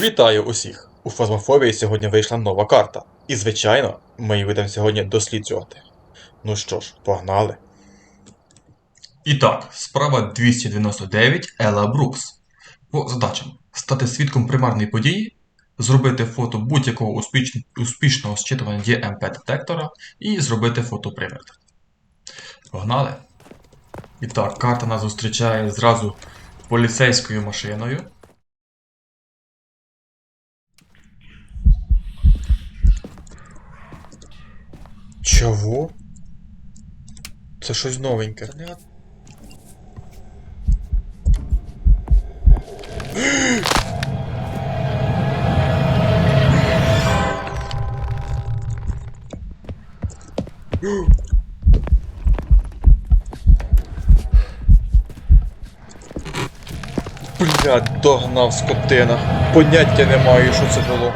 Вітаю усіх! У Фазмофобії сьогодні вийшла нова карта. І, звичайно, ми її будемо сьогодні досліджувати. Ну що ж, погнали. І так, справа 299 Ела Брукс. По задачам: стати свідком примарної події, зробити фото будь-якого успіч... успішного зчитування DMP-детектора і зробити фотопривід. Погнали! І так, карта нас зустрічає зразу поліцейською машиною. Чого? Це щось новеньке. Не- Блядь, догнав скотина. Поняття не маю, що це було.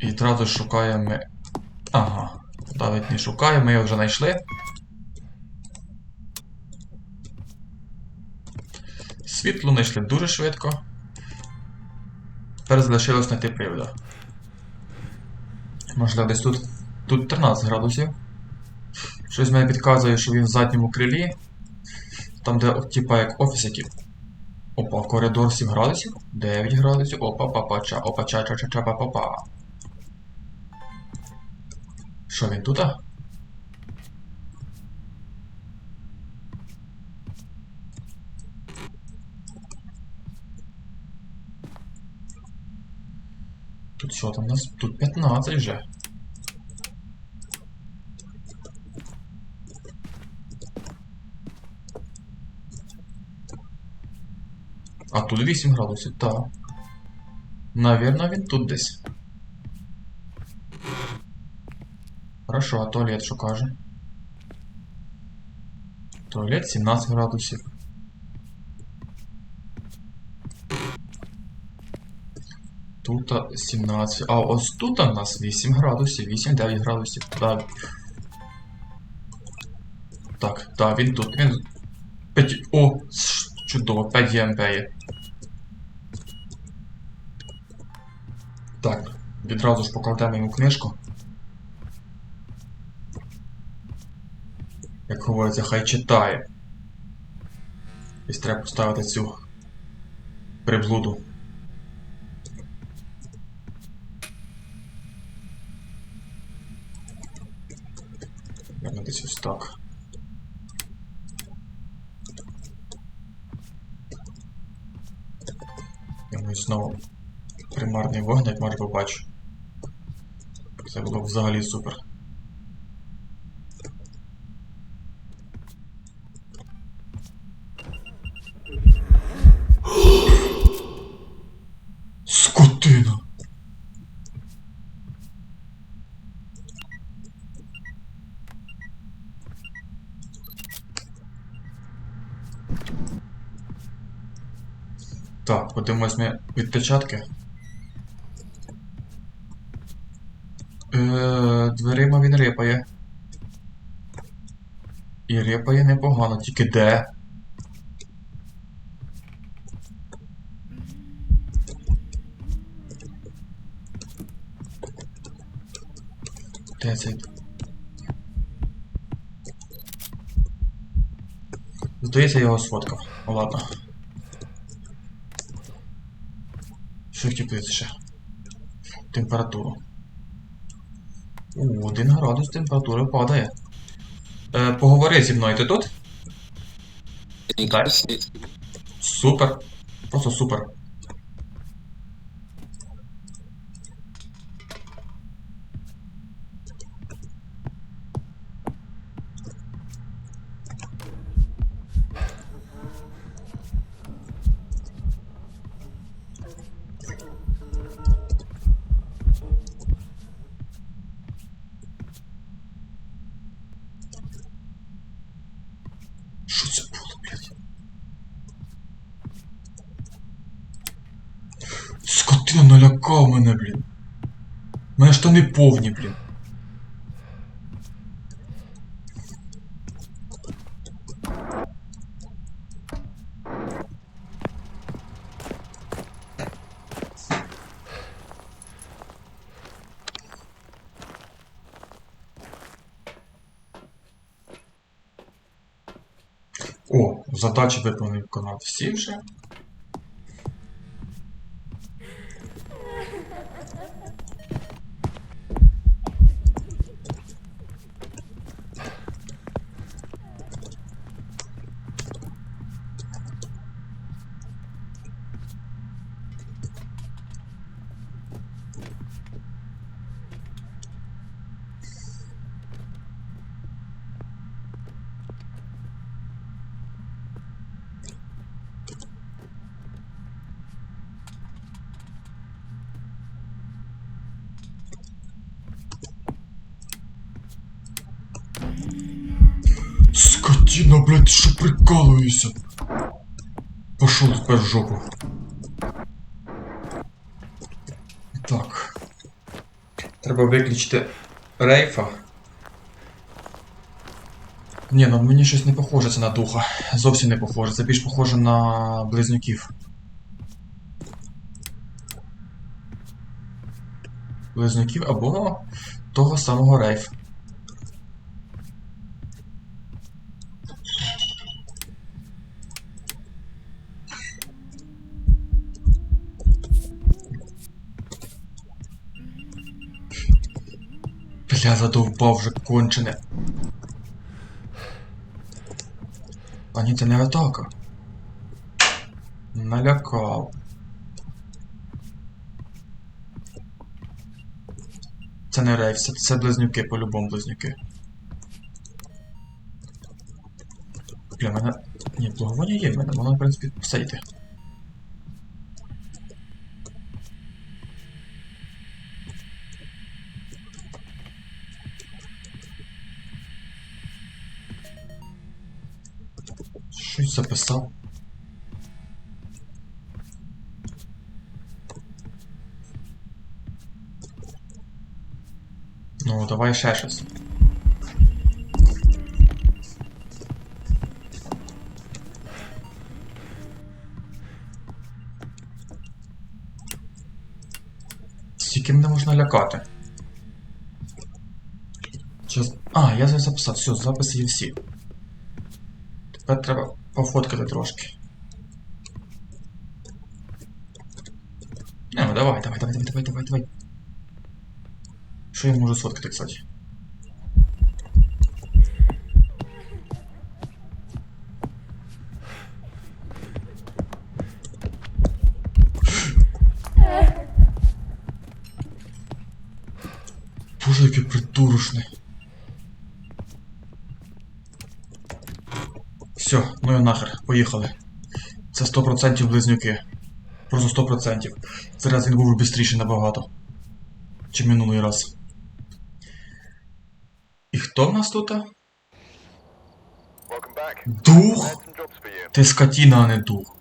І одразу шукаємо. Ага. Навіть не шукаємо, ми його вже знайшли. Світло знайшли дуже швидко. Тепер залишилось знайти привода. Можливо, десь тут. Тут 13 градусів. Щось мене підказує, що він в задньому крилі. Там, де, типа, як офіс який. Опа, коридор 7 градусів, 9 градусів, опа, папа, Що він тут? Тут що там у нас? Тут 15 вже. А тут 8 градусів, так. Навірно, він тут десь. Хорошо, а туалет що каже? Туалет 17 градусів. Тут 17. А ось тут у нас 8 градусів, 8-9 градусів. Так. Так, так, він тут. Він. 5. О! Чудово, 5 ЄМП є. Так, відразу ж покладемо йому книжку. Як говориться, хай читає. І треба поставити цю приблуду. Наверно, десь ось так. Маю знову примарний вогник, може побачу. Це було б взагалі супер. Скотина! Так, подивимось ми відпечатки. Е, дверима він рипає. І рипає непогано, тільки де? Де цей? Здається, я його сфоткав. Ну ладно. Що ще? Температуру. У, один градус температури падає. Е, поговори зі мною, ти тут? Так. Супер. Просто супер. Це було, блядь? Скотина налякав мене, блін. Мене штани повні, блін. О, задачі виконав канал всі вже. Скотина, блядь, що прикалуєшся? Пошел тепер в жопу. Так. Треба виключити рейфа. Ні, ну мені щось не похоже це на духа. Зовсім не похоже. Це більш похоже на близнюків. Близнюків або того самого рейфа. Бля, задовбав вже кончене. А ні, це не атака. Налякав. Це не рейв, це, це близнюки, по-любому близнюки. Бля, мене. Ні, благовоння є в мене, воно, в принципі, все йде. Щось записав. Ну, давай ще щось. Скільки мене можна лякати? Час... А, я записав, все, записи є всі. Тепер треба пофоткати трошки. Не, ну давай, давай, давай, давай, давай, давай. Що я можу сфоткати, кстати? Боже, який придурочний. Все, ну і нахер, поїхали. Це 100% близнюки. Просто 100%. Зараз він був швидше набагато. Чим минулий раз. І хто в нас тут? Дух? Ти скотіна, а не дух.